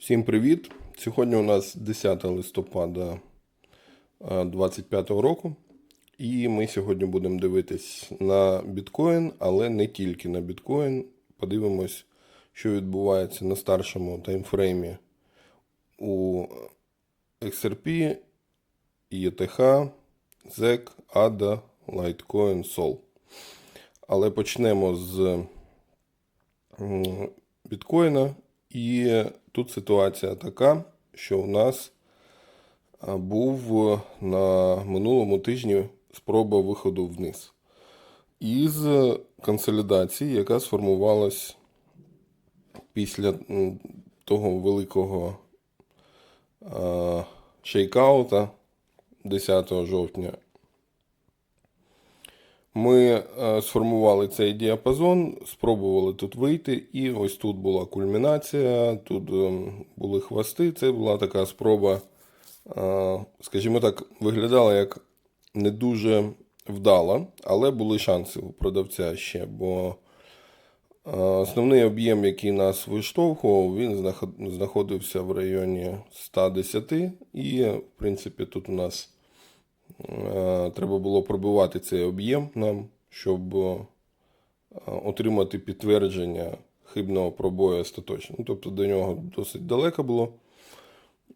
Всім привіт! Сьогодні у нас 10 листопада 2025 року. І ми сьогодні будемо дивитись на біткоін, але не тільки на біткоін. Подивимось, що відбувається на старшому таймфреймі у XRP, ETH, ZEC, ADA, Litecoin, Sol. Але почнемо з біткоїна. І тут ситуація така, що у нас був е, на минулому тижні спроба виходу вниз із консолідації, яка сформувалась після того великого шейкаута 10 жовтня. Ми е, сформували цей діапазон, спробували тут вийти, і ось тут була кульмінація, тут е, були хвости. Це була така спроба, е, скажімо так, виглядала як не дуже вдала, але були шанси у продавця ще. Бо основний об'єм, який нас виштовхував, він знаходився в районі 110. І, в принципі, тут у нас. Е, Треба було пробивати цей об'єм нам, щоб е, отримати підтвердження хибного пробою остаточно. Ну, Тобто до нього досить далеко було.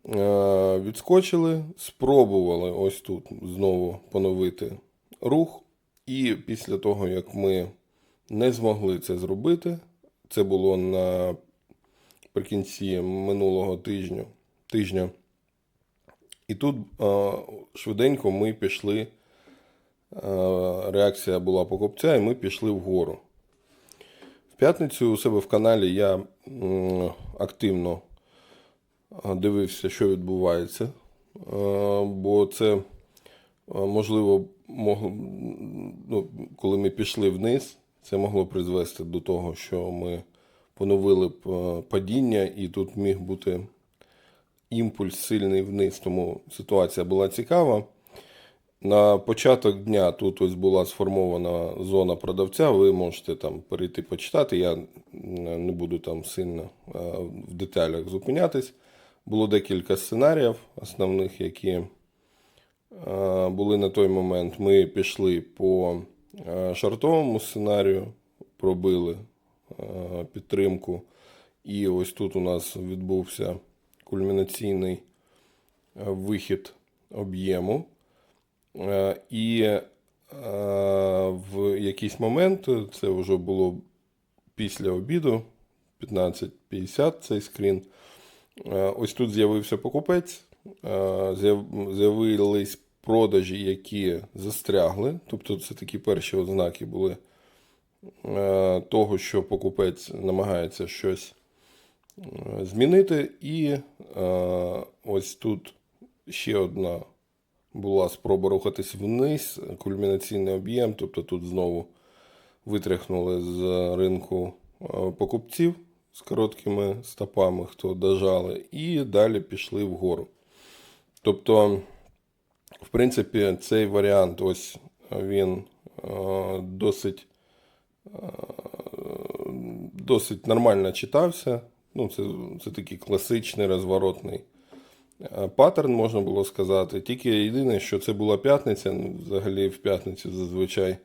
Е, Відскочили, спробували ось тут знову поновити рух. І після того, як ми не змогли це зробити, це було наприкінці минулого тижня. тижня і тут е, швиденько ми пішли. Е, реакція була покупця, і ми пішли вгору. В п'ятницю у себе в каналі я активно е, дивився, що відбувається. Бо це, можливо, ну, коли ми пішли вниз, це могло призвести до того, що ми поновили падіння, і тут міг бути імпульс сильний вниз, тому ситуація була цікава. На початок дня тут ось була сформована зона продавця. Ви можете там перейти почитати. Я не буду там сильно е, в деталях зупинятись. Було декілька сценаріїв основних, які е, були на той момент. Ми пішли по е, шартовому сценарію, пробили підтримку. І ось тут у нас відбувся кульмінаційний е, вихід об'єму. Е, І е, в якийсь момент, це вже було після обіду, 15.50 цей скрін. Ось тут з'явився покупець, з'явились продажі, які застрягли. Тобто це такі перші ознаки були того, що покупець намагається щось змінити. І е, ось тут ще одна була спроба рухатись вниз, кульмінаційний об'єм. Тобто тут знову витряхнули з ринку е, покупців з короткими стопами, хто дожали, і далі пішли вгору. Тобто, в принципі, цей варіант ось він е, досить досить нормально читався. Ну, це, це такий класичний розворотний е, паттерн, можна було сказати. Тільки єдине, що це була п'ятниця. ну, Взагалі в п'ятницю зазвичай,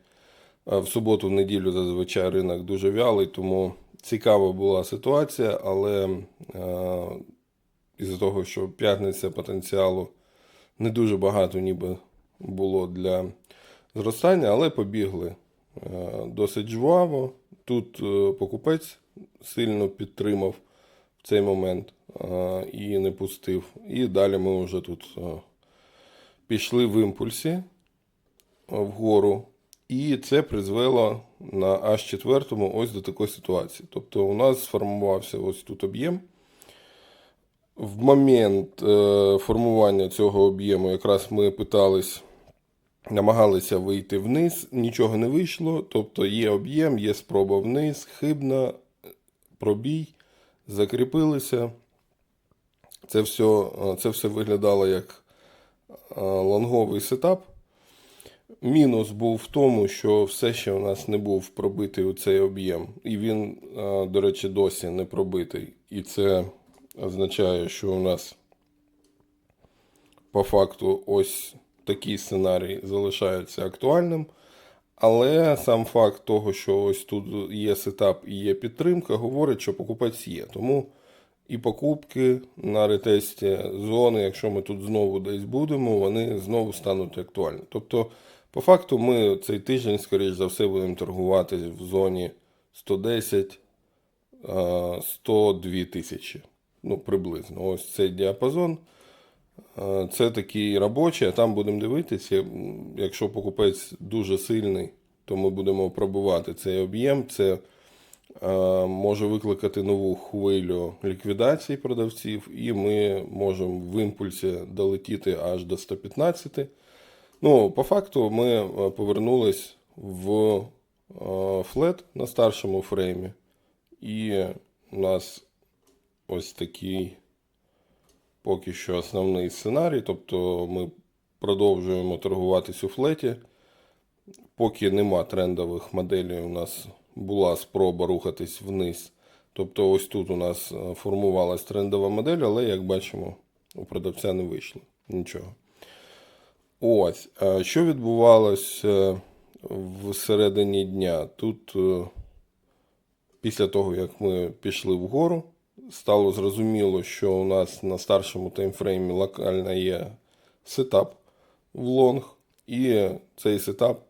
в суботу, в неділю зазвичай ринок дуже вялий, тому цікава була ситуація, але е, із-за того, що п'ятниця потенціалу не дуже багато ніби було для зростання, але побігли е, досить жваво. Тут покупець сильно підтримав в цей момент і не пустив. І далі ми вже тут пішли в імпульсі вгору. І це призвело на H4 ось до такої ситуації. Тобто у нас сформувався ось тут об'єм. В момент е, формування цього об'єму якраз ми питались, намагалися вийти вниз, нічого не вийшло. Тобто є об'єм, є спроба вниз, хибна, пробій, закріпилися. Це все, це все виглядало як е, лонговий сетап. Мінус був в тому, що все ще у нас не був пробитий у цей об'єм. І він, е, до речі, досі не пробитий. І це означає, що у нас по факту ось такий сценарій залишається актуальним. Але сам факт того, що ось тут є сетап і є підтримка, говорить, що покупець є. Тому і покупки на ретесті зони, якщо ми тут знову десь будемо, вони знову стануть актуальні. Тобто, по факту, ми цей тиждень, скоріш за все, будемо торгувати в зоні 110 102 тисячі. Ну, приблизно. Ось цей діапазон. А, Це такий робочий, а там будемо дивитися. Якщо покупець дуже сильний, то ми будемо пробувати цей об'єм. Це е, може викликати нову хвилю ліквідації продавців, і ми можемо в імпульсі долетіти аж до 115. Ну, по факту, ми е, повернулись в е, флет на старшому фреймі, і у нас ось такий поки що основний сценарій. Тобто ми продовжуємо торгуватись у флеті. Поки нема трендових моделей, у нас була спроба рухатись вниз. Тобто, ось тут у нас е, формувалась трендова модель, але як бачимо, у продавця не вийшло нічого. Ось, що відбувалось е, всередині дня? Тут, е, після того, як ми пішли вгору, стало зрозуміло, що у нас на старшому таймфреймі локально є сетап в лонг, і цей сетап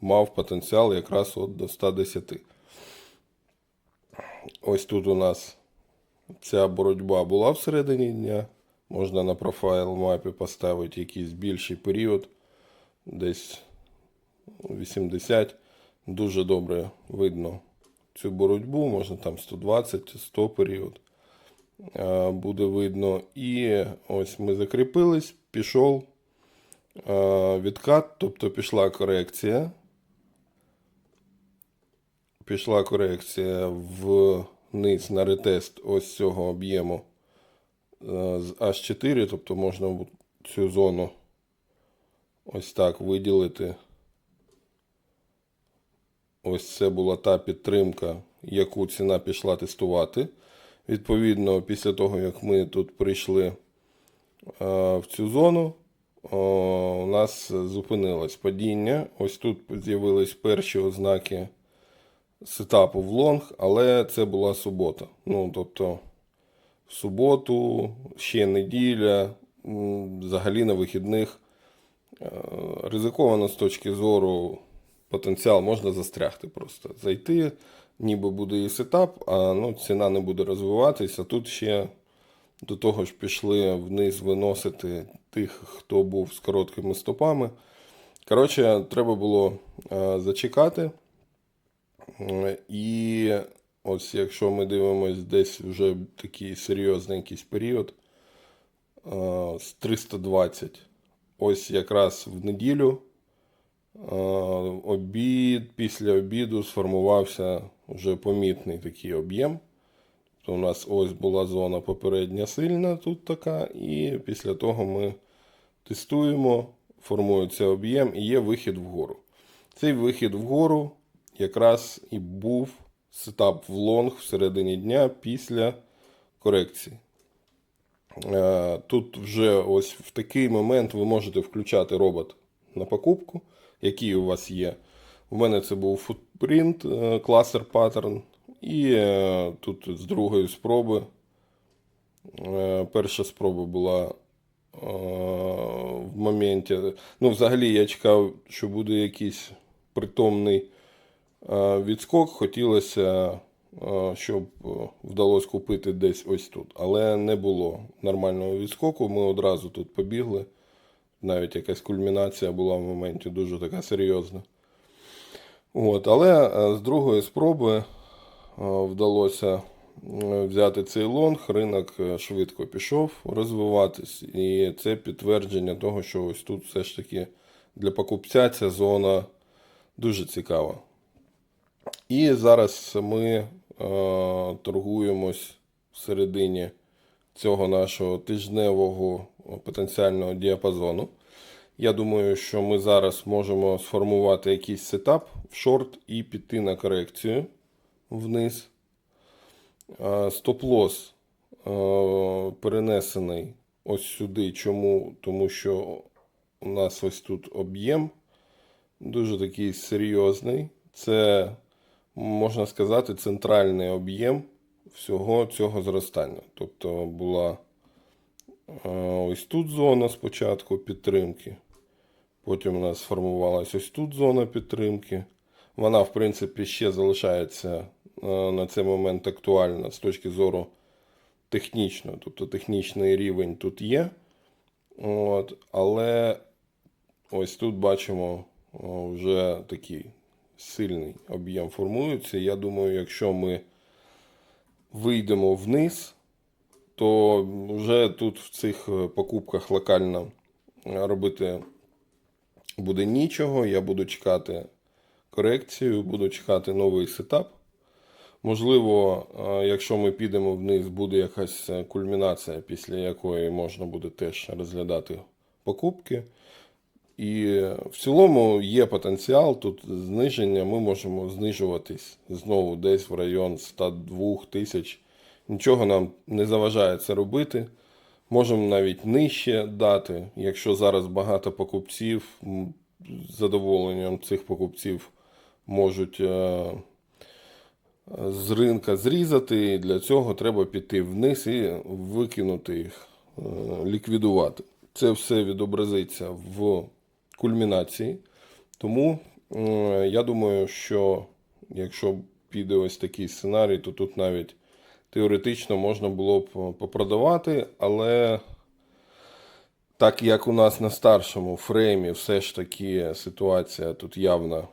мав потенціал якраз от до 110. Ось тут у нас ця боротьба була всередині дня. Можна на профайл мапі поставити якийсь більший період, десь 80. Дуже добре видно цю боротьбу, можна там 120-100 період е, буде видно. І ось ми закріпились, пішов е, відкат, тобто пішла корекція. Пішла корекція вниз на ретест ось цього об'єму е, з H4, тобто можна цю зону ось так виділити. Ось це була та підтримка, яку ціна пішла тестувати. Відповідно, після того, як ми тут прийшли е, в цю зону, у нас зупинилось падіння. Ось тут з'явились перші ознаки сетапу в лонг, але це була субота. Ну, тобто, в суботу, ще неділя, взагалі на вихідних. Е, Ризиковано з точки зору потенціал можна застрягти просто. Зайти, ніби буде і сетап, а ну, ціна не буде розвиватися. Тут ще до того ж пішли вниз виносити тих, хто був з короткими стопами. Коротше, треба було е, зачекати. І ось якщо ми дивимося десь вже такий серйозний якийсь період з 320, ось якраз в неділю обід, після обіду сформувався вже помітний такий об'єм. То у нас ось була зона попередня сильна, тут така, і після того ми тестуємо, формується об'єм і є вихід вгору. Цей вихід вгору якраз і був сетап в лонг всередині дня після корекції. Е, Тут вже ось в такий момент ви можете включати робот на покупку, який у вас є. У мене це був footprint, кластер паттерн. І е, тут з другої спроби. е, Перша спроба була е, в моменті. Ну, взагалі, я чекав, що буде якийсь притомний відскок. Хотілося, щоб вдалося купити десь ось тут. Але не було нормального відскоку. Ми одразу тут побігли. Навіть якась кульмінація була в моменті дуже така серйозна. От, але е, з другої спроби е, вдалося е, взяти цей лонг, ринок швидко пішов розвиватись, і це підтвердження того, що ось тут все ж таки для покупця ця зона дуже цікава. І зараз ми е, торгуємось всередині цього нашого тижневого потенціального діапазону. Я думаю, що ми зараз можемо сформувати якийсь сетап в шорт і піти на корекцію вниз. Стоп-лос перенесений ось сюди. Чому? Тому що у нас ось тут об'єм дуже такий серйозний. Це, можна сказати, центральний об'єм всього цього зростання. Тобто була ось тут зона спочатку підтримки. Потім у нас сформувалась ось тут зона підтримки. Вона, в принципі, ще залишається на цей момент актуальна з точки зору технічного. Тобто технічний рівень тут є. От, але ось тут бачимо вже такий сильний об'єм формується. Я думаю, якщо ми вийдемо вниз, то вже тут в цих е, покупках локально е, робити буде нічого. Я буду чекати корекцію, буду чекати новий сетап. Можливо, е, якщо ми підемо вниз, буде якась кульмінація, після якої можна буде теж розглядати покупки. І в цілому є потенціал тут зниження. Ми можемо знижуватись знову десь в район 102 тисяч. Нічого нам не заважає це робити. Можемо навіть нижче дати. Якщо зараз багато покупців, з задоволенням цих покупців можуть е, з ринка зрізати. І для цього треба піти вниз і викинути їх, е, ліквідувати. Це все відобразиться в кульмінації. Тому е, я думаю, що якщо піде ось такий сценарій, то тут навіть теоретично можна було б попродавати, але так як у нас на старшому фреймі все ж таки ситуація тут явна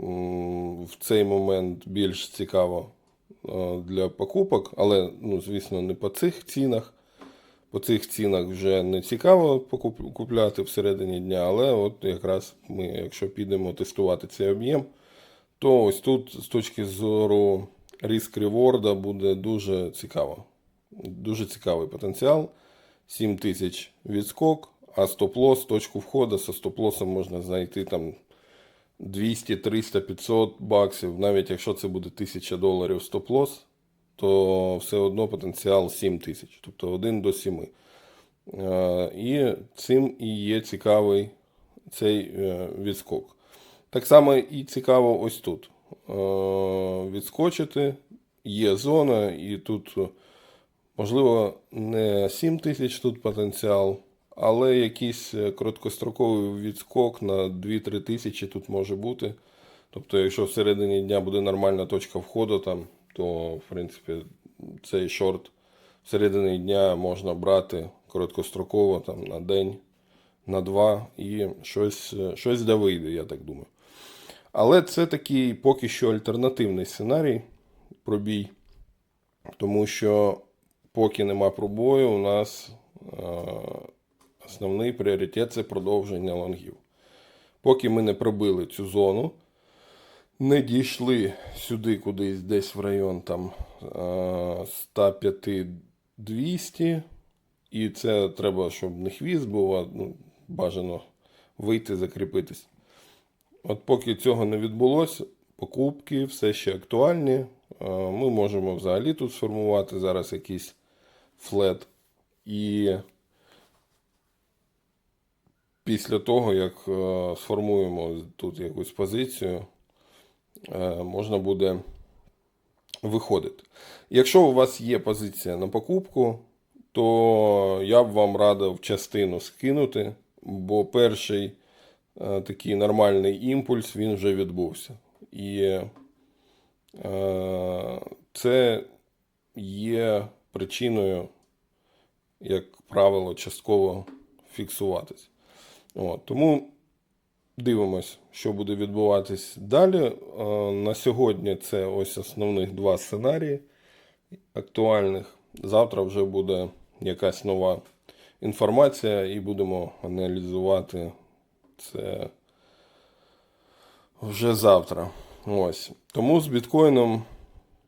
м, в цей момент більш цікаво е, для покупок, але, ну, звісно, не по цих цінах. По цих цінах вже не цікаво купляти всередині дня, але от якраз ми, якщо підемо тестувати цей об'єм, то ось тут з точки зору риск реворда буде дуже цікаво. Дуже цікавий потенціал. 7 тисяч відскок, а стоп-лосс, точку входу со стоп-лоссом можна знайти там 200, 300, 500 баксів. Навіть якщо це буде 1000 доларів стоп-лосс, то все одно потенціал 7 тисяч, тобто 1 до 7. Е, І цим і є цікавий цей е, відскок. Так само і цікаво ось тут. Е, Відскочити, є зона, і тут, е, можливо, не 7 тисяч тут потенціал, але якийсь е, короткостроковий відскок на 2-3 тисячі тут може бути. Тобто, якщо всередині дня буде нормальна точка входу, там, то, в принципі, цей шорт всередині дня можна брати короткостроково там, на день, на два, і щось, щось да вийде, я так думаю. Але це такий поки що альтернативний сценарій пробій, тому що поки нема пробою, у нас е, основний пріоритет це продовження лонгів. Поки ми не пробили цю зону, не дійшли сюди кудись десь в район там е, 105-200. І це треба, щоб не хвіст був, а ну, бажано вийти, закріпитись. От поки цього не відбулося, покупки все ще актуальні. Е, Ми можемо взагалі тут сформувати зараз якийсь флет. І після того, як е, сформуємо тут якусь позицію, е, можна буде виходити. Якщо у вас є позиція на покупку, то я б вам радив частину скинути, бо перший такий нормальний імпульс він вже відбувся. І е, це є причиною, як правило, частково фіксуватись. От, тому дивимось, що буде відбуватись далі. Е, на сьогодні це ось основних два сценарії актуальних. Завтра вже буде якась нова інформація, і будемо аналізувати це вже завтра. Ось. Тому з біткоїном